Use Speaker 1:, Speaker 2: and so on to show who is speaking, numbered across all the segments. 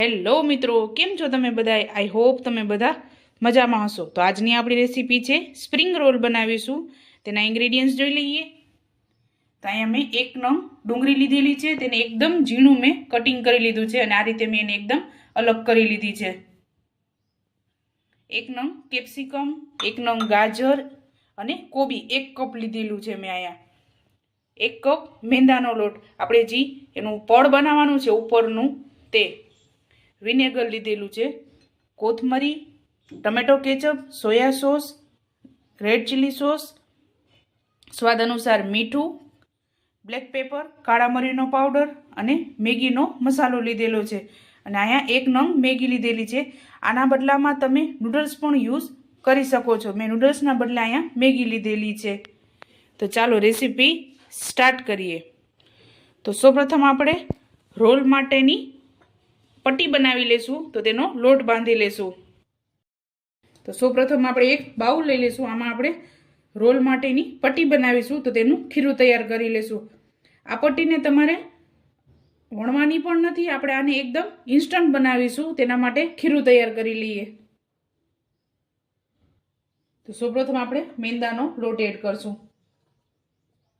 Speaker 1: Hello મિત્રો, કેમ છો તમે બધા આઈ હોપ તમે બધા મજામાં હશો. તો આજની આપણી રેસીપી છે સ્પ્રિંગ રોલ બનાવીશું. તેના ઇન્ગ્રેડિયન્ટ્સ જોઈ લઈએ. તો અહીંયા મેં એક નંગ ડુંગળી લીધેલી છે. તેને એકદમ ઝીણું મેં કટિંગ કરી લીધું છે અને આ રીતે મેં એને એકદમ અલગ કરી લીધી છે. એક નંગ કેપ્સિકમ, એક નંગ ગાજર અને કોબી એક કપ લીધેલું છે મેં અહીંયા. એક કપ મેંદાનો લોટ. આપણે જે એનું પડ બનાવવાનું છે ઉપરનું તે વિનેગર લીધેલું છે. કોથમરી, tomato ketchup soya sauce, red chilli sauce, સ્વાદ અનુસાર મીઠું, બ્લેક પેપર, કાળા મરીનો પાવડર અને મેગીનો મસાલો લીધેલો છે. અને અહીંયા એક નંગ મેગી લીધેલી છે. આના બદલામાં તમે નૂડલ્સ પણ યુઝ કરી શકો છો. મેં નૂડલ્સના બદલે અહીંયા મેગી લીધેલી છે. તો ચાલો રેસીપી સ્ટાર્ટ કરીએ. તો સૌપ્રથમ આપણે રોલ માટેની પટ્ટી બનાવી લેશું, તો તેનો લોટ બાંધી લેશું. તો સૌપ્રથમ આપણે એક બાઉલ લઈ લેશું. આમાં આપણે રોલ માટેની પટ્ટી બનાવીશું, તો તેનું ખીરું તૈયાર કરી લેશું. આ પટ્ટીને તમારે વણવાની પણ નથી, આપણે આને એકદમ ઇન્સ્ટન્ટ બનાવીશું, તેના માટે ખીરું તૈયાર કરી લઈએ. તો સૌપ્રથમ આપણે મેંદાનો લોટ એડ કરશું.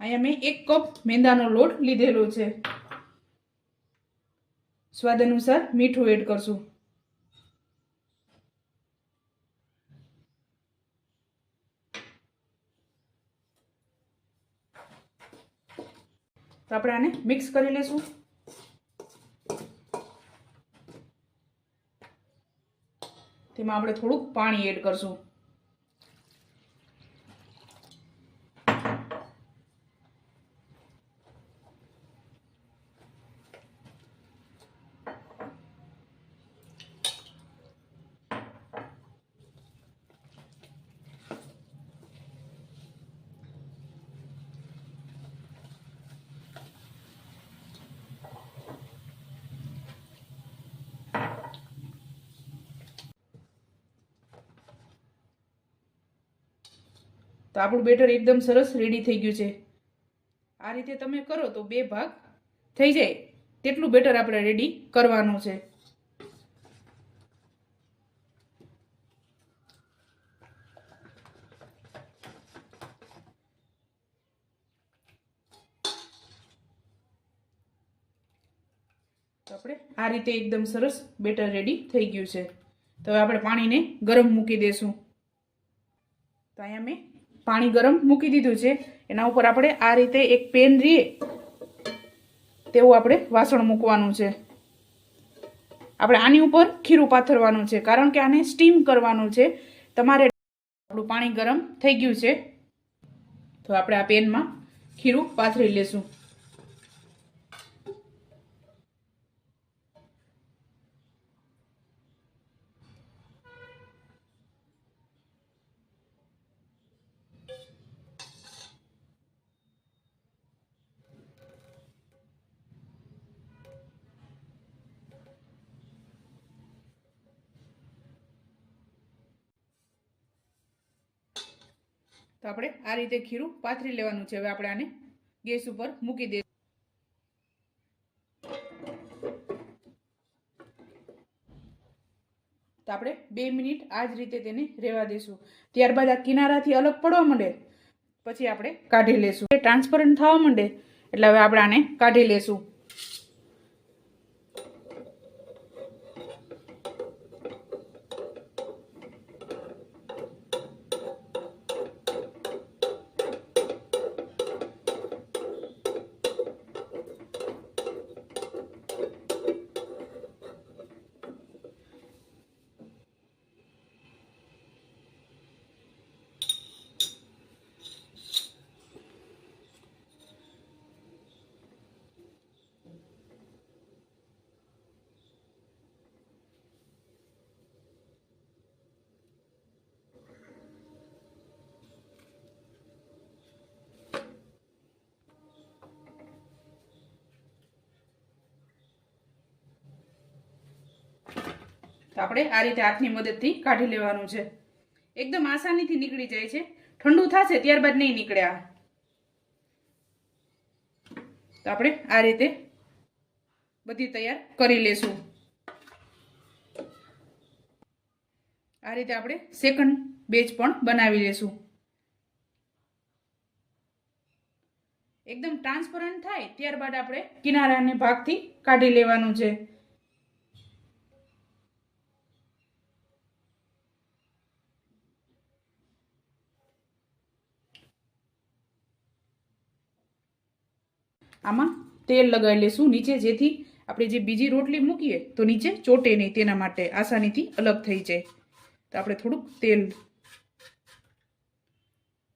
Speaker 1: અહીંયા મેં એક કપ મેંદાનો લોટ લીધેલો છે. સ્વાદ અનુસાર મીઠું એડ કરશું. તો આપણે આને મિક્સ કરી લેશું. તેમાં આપણે થોડુંક પાણી એડ કરશું. તો આપણું બેટર એકદમ સરસ રેડી થઈ ગયું છે. આ રીતે તમે કરો તો બે ભાગ થઈ જાય. તેટલું બેટર આપણે રેડી કરવાનું છે. આપણે આ રીતે એકદમ સરસ બેટર રેડી થઈ ગયું છે. તો હવે આપણે પાણીને ગરમ મૂકી દઈશું તો અહીંયા મેં પાણી ગરમ મૂકી દીધું છે. એના ઉપર આપણે આ રીતે એક પેન રીએ, તેવું આપણે વાસણ મૂકવાનું છે. આપણે આની ઉપર ખીરું પાથરવાનું છે, કારણ કે આને સ્ટીમ કરવાનું છે. તમારે આપણું પાણી ગરમ થઈ ગયું છે. તો આપણે આ પેનમાં ખીરું પાથરી લેશું. તો આપણે આ રીતે ખીરું પાથરી લેવાનું છે. હવે આપણે આને ગેસ ઉપર મૂકી દઈશું તો આપણે બે મિનિટ આ જ રીતે તેને રહેવા દઈશું ત્યારબાદ આ કિનારાથી અલગ પડવા માંડે. પછી આપણે કાઢી લેશું. ટ્રાન્સપરન્ટ થવા માંડે. એટલે હવે આપણે આને કાઢી લેશું. તો આપણે આ રીતે હાથની મદદથી કાઢી લેવાનું છે. એકદમ આસાનીથી નીકળી જાય છે. ઠંડુ થશે ત્યારબાદ નહીં નીકળે આ તો આપણે આ રીતે બધી તૈયાર કરી લેશું. આ રીતે આપણે સેકન્ડ બેચ પણ બનાવી લેશું. એકદમ ટ્રાન્સપરન્ટ થાય ત્યારબાદ આપણે કિનારાને ભાગથી કાઢી લેવાનું છે. આમાં તેલ લગાવી લેશું નીચે, જેથી આપણે જે બીજી રોટલી મૂકીએ તો નીચે ચોટે નહીં, તેના માટે આસાનીથી અલગ થઈ જાય. તો આપણે થોડુંક તેલ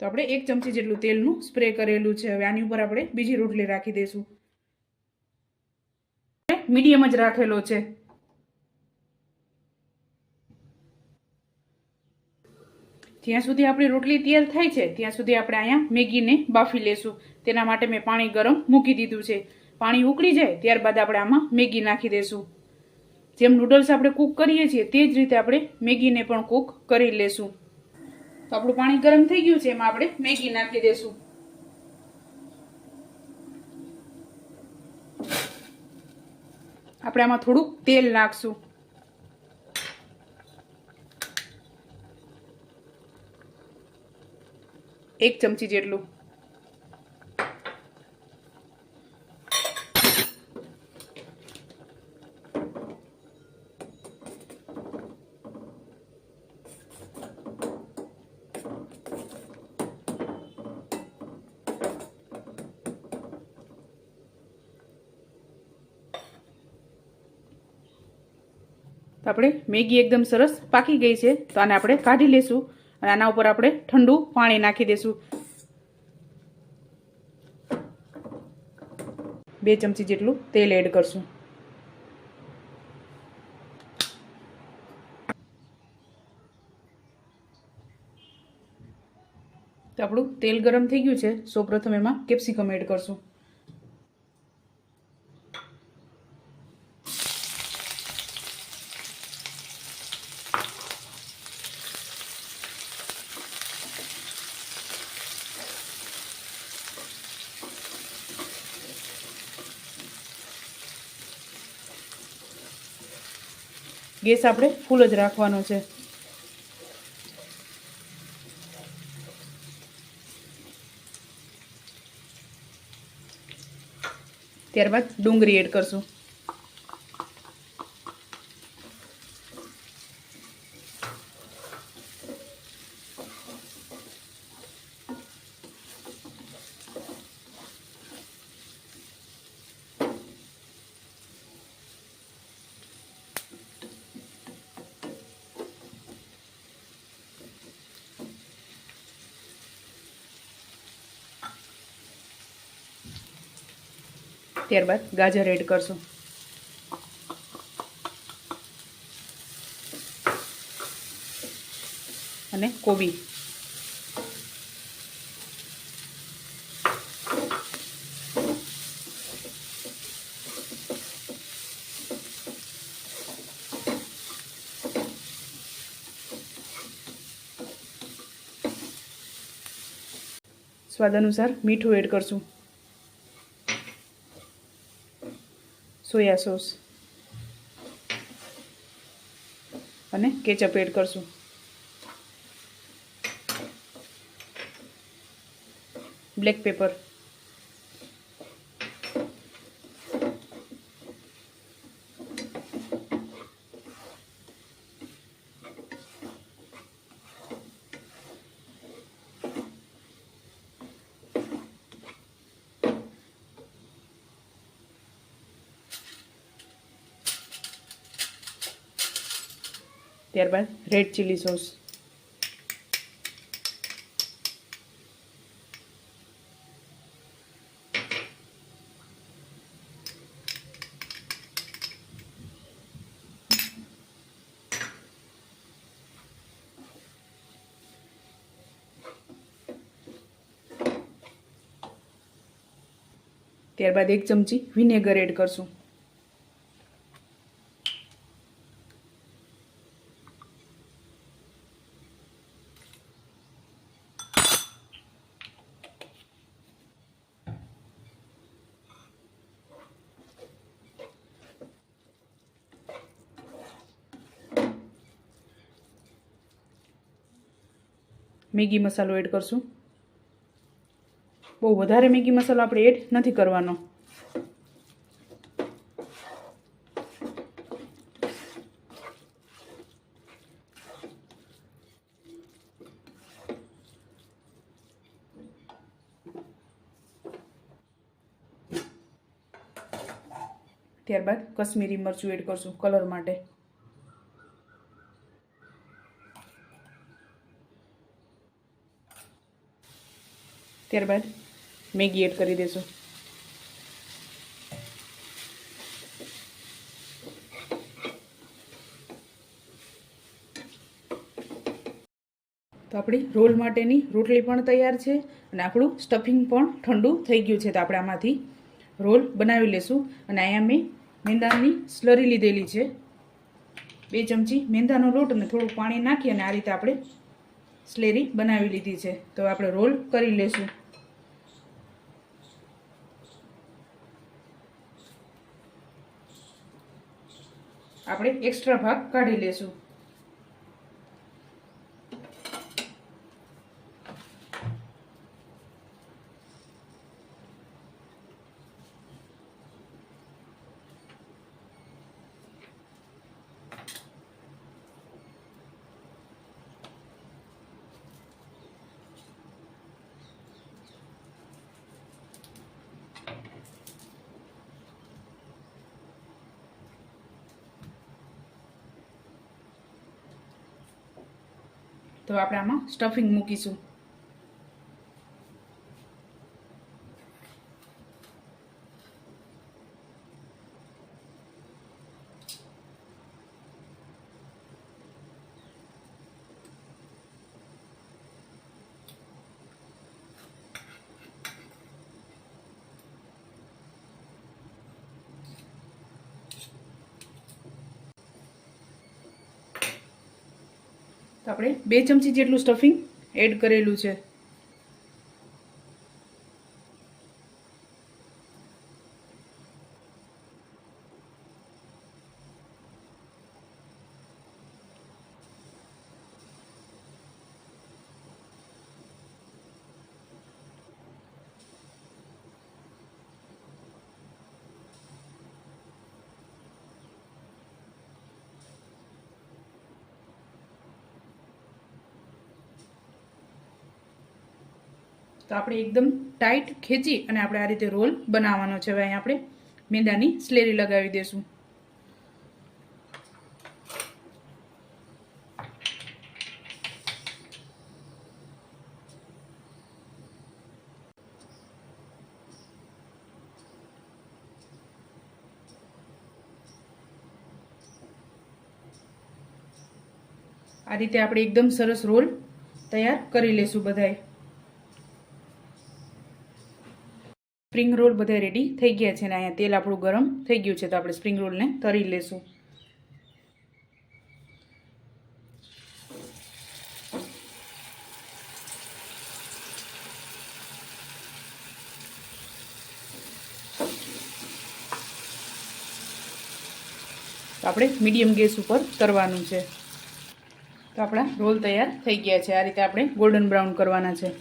Speaker 1: તો આપણે એક ચમચી જેટલું તેલનું સ્પ્રે કરેલું છે. હવે આની ઉપર આપણે બીજી રોટલી રાખી દઈશું. મીડિયમ જ રાખેલો છે. જ્યાં સુધી આપણી રોટલી તૈયાર થાય છે, ત્યાં સુધી આપણે અહીંયા મેગીને બાફી લેશું. તેના માટે મેં પાણી ગરમ મૂકી દીધું છે. પાણી ઉકળી જાય ત્યારબાદ આપણે આમાં મેગી નાખી દઈશું જેમ નૂડલ્સ આપણે કૂક કરીએ છીએ તે જ રીતે આપણે મેગીને પણ કૂક કરી લેશું. તો આપણું પાણી ગરમ થઈ ગયું છે, એમાં આપણે મેગી નાખી દઈશું આપણે આમાં થોડુંક તેલ નાખશું. એક ચમચી જેટલું. તો આપણે મેગી એકદમ સરસ પાકી ગઈ છે. તો આને આપણે કાઢી લેશું અને આના ઉપર આપણે ઠંડુ પાણી નાખી દઈશું બે ચમચી જેટલું તેલ એડ કરશું. તો આપણું તેલ ગરમ થઈ ગયું છે. સૌપ્રથમ એમાં કેપ્સિકમ એડ કરશું. ગેસ આપણે ફૂલ જ રાખવાનો છે. ત્યારબાદ ડુંગળી એડ કરશું. ત્યારબાદ ગાજર એડ કરશું. અને કોબી. સ્વાદ અનુસાર મીઠું એડ કરશું. Soya sauce. અને કેચઅપ એડ કરશું. Black pepper. ત્યારબાદ રેડ ચીલી સોસ ત્યારબાદ એક ચમચી વિનેગર એડ કરશું. મેગી મસાલો એડ કરશું. બહુ વધારે મેગી મસાલો આપણે એડ નથી કરવાનો. ત્યારબાદ કશ્મીરી મરચું એડ કરશું, કલર માટે. ત્યારબાદ મેગી એડ કરી દેશું. તો આપણી રોલ માટેની રોટલી પણ તૈયાર છે અને આપણું સ્ટફિંગ પણ ઠંડુ થઈ ગયું છે તો આપણે આમાંથી રોલ બનાવી લેશું. અને અહીંયા મેં મેંદાની સ્લરી લીધેલી છે. બે ચમચી મેંદાનો લોટ અને થોડું પાણી નાખી અને આ રીતે આપણે સ્લેરી બનાવી લીધી છે. તો આપણે રોલ કરી લેશું. આપણે એક્સ્ટ્રા ભાગ કાઢી લેશું. તો આપણે આમાં સ્ટફિંગ મૂકીશું. આપણે બે ચમચી જેટલું સ્ટફિંગ એડ કરેલું છે. તો આપણે એકદમ ટાઈટ ખેંચી અને આપણે આ રીતે રોલ બનાવવાનો છે. હવે અહીંયા આપણે મેંદાની સ્લેરી લગાવી દઈશું આ રીતે આપણે એકદમ સરસ રોલ તૈયાર કરી લેશું બધાય સ્પ્રિંગ રોલ બધા રેડી થઈ ગયા છે ને અહીંયા તેલ આપણું ગરમ થઈ ગયું છે તો આપણે સ્પ્રિંગ રોલને તરી લેશું. તો આપણે મીડિયમ ગેસ ઉપર તરવાનું છે. તો આપણા રોલ તૈયાર થઈ ગયા છે. આ રીતે આપણે ગોલ્ડન બ્રાઉન કરવાના છે.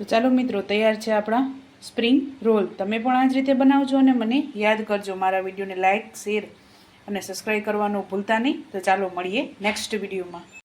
Speaker 1: તો ચાલો મિત્રો, તૈયાર છે આપણા સ્પ્રિંગ રોલ તમે પણ આ જ રીતે બનાવજો અને મને યાદ કરજો મારા વિડીયોને લાઇક શેર અને સબસ્ક્રાઈબ કરવાનું ભૂલતા નહીં. તો ચાલો મળીએ નેક્સ્ટ વિડીયોમાં